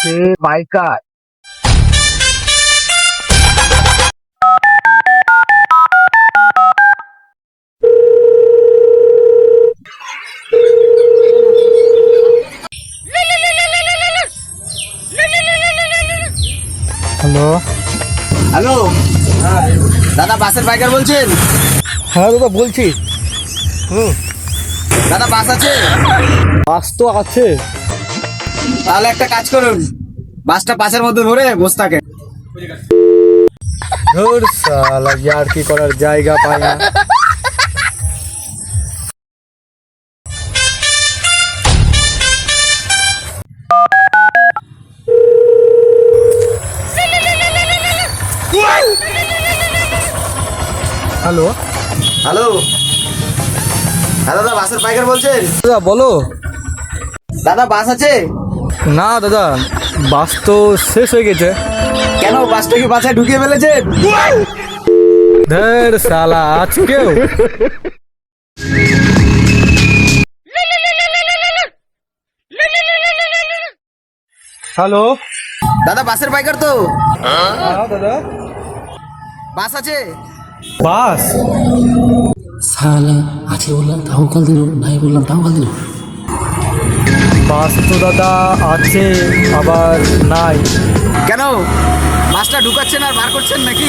সে biker hello hello দাদা বাসের biker বলছেন? হ্যাঁ দাদা বলছি। হুম। দাদা বাস আছে? বাস তো আছে। তাহলে একটা কাজ করুন বাসটা পাশের মধ্যে ধরে বসে থাকে ধুর সালা ইয়ার কি করার জায়গা পাই না। হ্যালো। হ্যালো। হ্যাঁ দাদা বাসের পাইকার বলছেন? দাদা বলো। দাদা বাস আছে? না দাদা বাস তো শেষ হয়ে গেছে। কেন বাসটা কি বাসায় ঢুকিয়ে ফেলেছেন ধর সালা আজকেও। হ্যালো? দাদা বাসের বাইকার তো। হ্যাঁ দাদা? বাস আছে? বাস? সালা আছে বললাম তাও কাল দিল নাই বললাম তাও কাল দিল। বাস্তুদাতা আছে আবার নাই। কেন? মাছটা ঢুকাচ্ছেন আর বার করছেন নাকি?